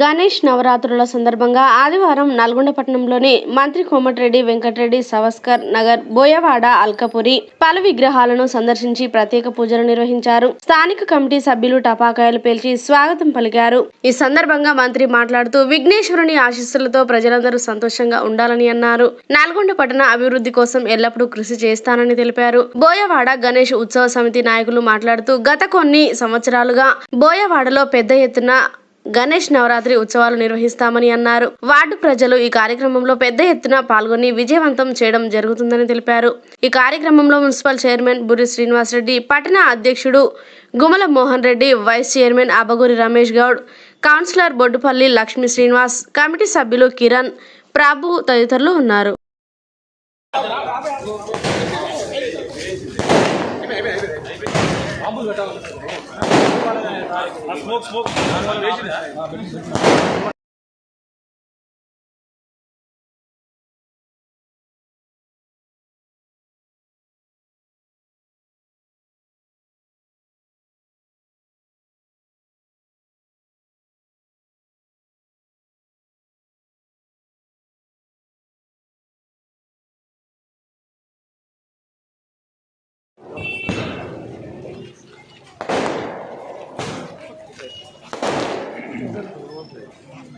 గణేష్ నవరాత్రుల సందర్భంగా ఆదివారం నల్గొండ పట్టణంలోని మంత్రి కోమటిరెడ్డి వెంకటరెడ్డి సవస్కర్ నగర్ బోయవాడ అల్కపురి పలు విగ్రహాలను సందర్శించి ప్రత్యేక పూజలు నిర్వహించారు. స్థానిక కమిటీ సభ్యులు టపాకాయలు పేల్చి స్వాగతం పలికారు. ఈ సందర్భంగా మంత్రి మాట్లాడుతూ విఘ్నేశ్వరుని ఆశీస్సులతో ప్రజలందరూ సంతోషంగా ఉండాలని అన్నారు. నల్గొండ పట్టణ అభివృద్ధి కోసం ఎల్లప్పుడూ కృషి చేస్తానని తెలిపారు. బోయవాడ గణేష్ ఉత్సవ సమితి నాయకులు మాట్లాడుతూ గత కొన్ని సంవత్సరాలుగా బోయవాడలో పెద్ద ఎత్తున గణేష్ నవరాత్రి ఉత్సవాలు నిర్వహిస్తామని అన్నారు. వార్డు ప్రజలు ఈ కార్యక్రమంలో పెద్ద ఎత్తున పాల్గొని విజయవంతం చేయడం జరుగుతుందని తెలిపారు. ఈ కార్యక్రమంలో మున్సిపల్ చైర్మన్ బుర్రి శ్రీనివాసరెడ్డి పట్టణ అధ్యక్షుడు Gumala Mohan Reddy vice chairman Abaguri Ramesh Goud councillor Boddupalli Lakshmi Srinivas committee సభ్యులు కిరణ్ ప్రభు తదితరులు ఉన్నారు. smoke, smoke.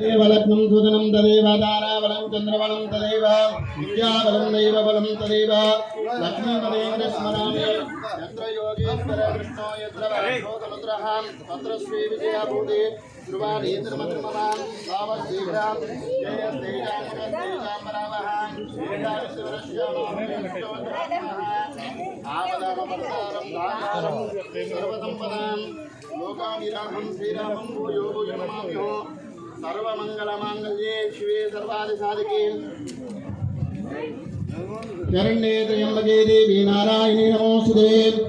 దేవలగ్నం సుదనం తదేవ తారాబలం చంద్రబలం తదేవ విద్యాబలం దైవబలం తదేవ లక్ష్మీపదేంద్ర స్మరామి యత్ర యోగేశ్వర కృష్ణో యత్ర వరదోతముద్రః తత్ర శ్రీ విజయభూతి ధ్రువాణీంద్రమధుమమాం భావశీఘ్రాం జయ తేజాం తేజాంబరావః సర్వసంపదాం లోకానిరాహం శ్రీరామం భూయో భూయమామ్యో సర్వమంగళమాంగళ్యే శివే సర్వాదిసాధికే శరణ్యే త్రయంబకే దేవి నారాయణీ నమోస్తుతే.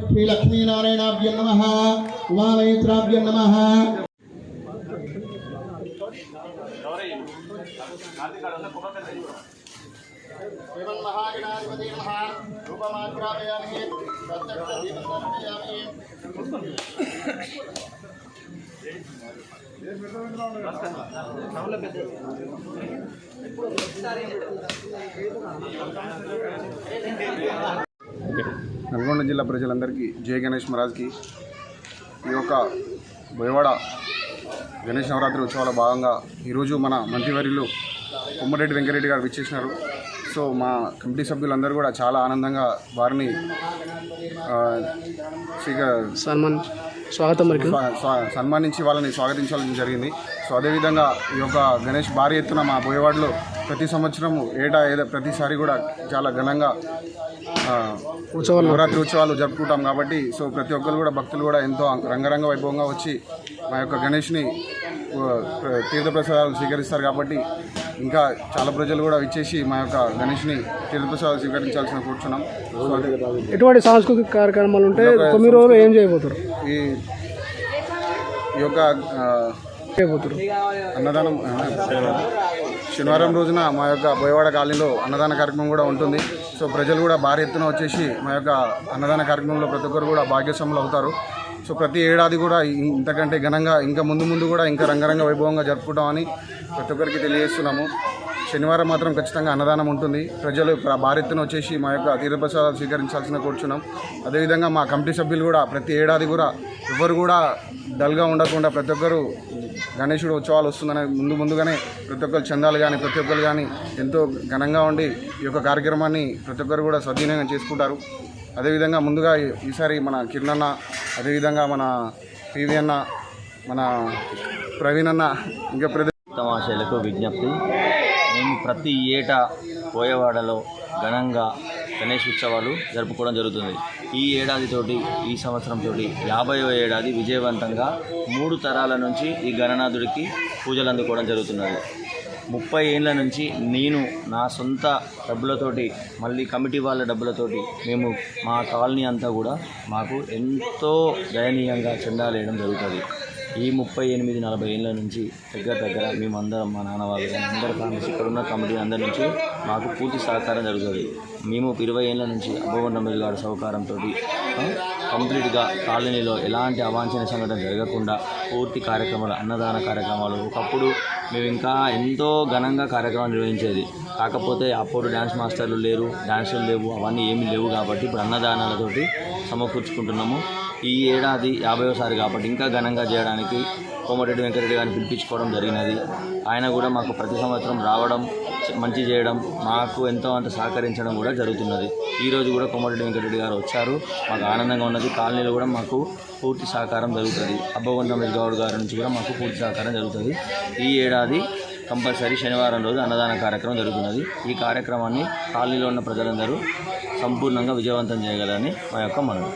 శ్రీ లక్ష్మీనారాయణాభ్యం నమ. ఉమామేత్రాభ్యం నమ. శ్రీమన్మహాగణాధిపతి నమ. రూపమాగ్రాపయామి ప్రత్యక్ష నల్గొండ జిల్లా ప్రజలందరికీ జయ గణేష్ మహారాజ్కి ఈ యొక్క బోయవాడ గణేష్ నవరాత్రి ఉత్సవాల భాగంగా ఈరోజు మన మంత్రివర్యులు కొమ్మరెడ్డి వెంకరెడ్డి గారు విచ్చేసినారు. సో మా కమిటీ సభ్యులందరూ కూడా చాలా ఆనందంగా వారిని సన్మాన్ స్వాగతం మరి సన్మానించి వాళ్ళని స్వాగతించడం జరిగింది. సో అదేవిధంగా ఈ యొక్క గణేష్ భారీ ఎత్తున మా బోయవాడలో ప్రతి సంవత్సరము ఏటా ఏదో ప్రతిసారి కూడా చాలా ఘనంగా ఉత్సవాలు నవరాత్రి ఉత్సవాలు జరుపుకుంటాం కాబట్టి సో ప్రతి ఒక్కరు కూడా భక్తులు కూడా ఎంతో రంగరంగ వైభవంగా వచ్చి మా యొక్క గణేష్ని తీర్థప్రసాదాలు స్వీకరిస్తారు కాబట్టి ఇంకా చాలా ప్రజలు కూడా ఇచ్చేసి మా యొక్క గణేష్ని తీర్థప్రసాదాలు స్వీకరించాల్సిన కూర్చున్నాం. ఎటువంటి సాంస్కృతిక కార్యక్రమాలు ఉంటే తొమ్మిది రోజులు ఏం చేయబోతారు? ఈ యొక్క అన్నదానం శనివారం రోజున మా యొక్క బోయవాడ కాలనీలో అన్నదాన కార్యక్రమం కూడా ఉంటుంది. సో ప్రజలు కూడా భారీ ఎత్తున వచ్చేసి మా యొక్క అన్నదాన కార్యక్రమంలో ప్రతి ఒక్కరు కూడా భాగ్యస్వాములు అవుతారు. సో ప్రతి ఏడాది కూడా ఇంతకంటే ఘనంగా ఇంకా ముందు ముందు కూడా ఇంకా రంగరంగ వైభవంగా జరుపుకుంటామని ప్రతి ఒక్కరికి తెలియజేస్తున్నాము. శనివారం మాత్రం ఖచ్చితంగా అన్నదానం ఉంటుంది. ప్రజలు ప్ర- భారీ ఎత్తున వచ్చేసి మా యొక్క తీర్థప్రసాదాలు స్వీకరించాల్సిన కూర్చున్నాం. అదేవిధంగా మా కమిటీ సభ్యులు కూడా ప్రతి ఏడాది కూడా ఎవరు కూడా డల్గా ఉండకుండా ప్రతి ఒక్కరు గణేశుడు ఉత్సవాలు వస్తుందనే ముందు ముందుగానే ప్రతి ఒక్కరు చందాలు కానీ ప్రతి ఒక్కరు కానీ ఎంతో ఘనంగా ఉండి ఈ యొక్క కార్యక్రమాన్ని ప్రతి ఒక్కరు కూడా సద్వినియోగం చేసుకుంటారు. అదేవిధంగా ముందుగా ఈసారి మన కిరణ్ అన్న అదేవిధంగా మన పివి అన్న మన ప్రవీణ్ అన్న ఇంకా ప్రతి తమాషాలకు విజ్ఞప్తి. మేము ప్రతి ఏటా పోయేవాడలో ఘనంగా గణేష్ ఉత్సవాలు జరుపుకోవడం జరుగుతుంది. ఈ ఏడాదితోటి ఈ సంవత్సరంతోటి యాభైవ ఏడాది విజయవంతంగా మూడు తరాల నుంచి ఈ గణనాథుడికి పూజలు అందుకోవడం జరుగుతున్నది. ముప్పై ఏళ్ళ నుంచి నేను నా సొంత డబ్బులతోటి మళ్ళీ కమిటీ వాళ్ళ డబ్బులతోటి మేము మా కాలనీ అంతా కూడా మాకు ఎంతో దయనీయంగా చెందాలేయడం జరుగుతుంది. ఈ ముప్పై ఎనిమిది నలభై ఏళ్ళ నుంచి దగ్గర దగ్గర మేమందరం మా నాన్న వాళ్ళు కానీ అందరు ఫ్యామిలీస్ ఇక్కడ ఉన్న కమిటీ అందరి నుంచి మాకు పూర్తి సహకారం జరుగుతుంది. మేము ఇరవై ఏళ్ళ నుంచి అబ్బవన్ రమేష్ గారి సహకారంతో కంప్లీట్గా కాలనీలో ఎలాంటి అవాంఛన సంఘటన జరగకుండా పూర్తి కార్యక్రమాలు అన్నదాన కార్యక్రమాలు ఒకప్పుడు మేము ఇంకా ఎంతో ఘనంగా కార్యక్రమం నిర్వహించేది. కాకపోతే అప్పుడు డ్యాన్స్ మాస్టర్లు లేరు డ్యాన్సులు లేవు అవన్నీ ఏమీ లేవు కాబట్టి ఇప్పుడు అన్నదానాలతోటి సమకూర్చుకుంటున్నాము. ఈ ఏడాది యాభైవసారి కాబట్టి ఇంకా ఘనంగా చేయడానికి కోమటిరెడ్డి వెంకరెడ్డి గారిని పిలిపించుకోవడం జరిగినది. ఆయన కూడా మాకు ప్రతి సంవత్సరం రావడం మంచి చేయడం మాకు ఎంతో అంత సహకరించడం కూడా జరుగుతున్నది. ఈరోజు కూడా కోమటిరెడ్డి వెంకరెడ్డి గారు వచ్చారు. మాకు ఆనందంగా ఉన్నది. కాలనీలో కూడా మాకు పూర్తి సహకారం జరుగుతుంది. అబ్బగొండ రమేష్ గౌడ్ గారి నుంచి కూడా మాకు పూర్తి సహకారం జరుగుతుంది. ఈ ఏడాది కంపల్సరీ శనివారం రోజు అన్నదాన కార్యక్రమం జరుగుతున్నది. ఈ కార్యక్రమాన్ని కాలనీలో ఉన్న ప్రజలందరూ సంపూర్ణంగా విజయవంతం చేయగలని మా యొక్క మనవి.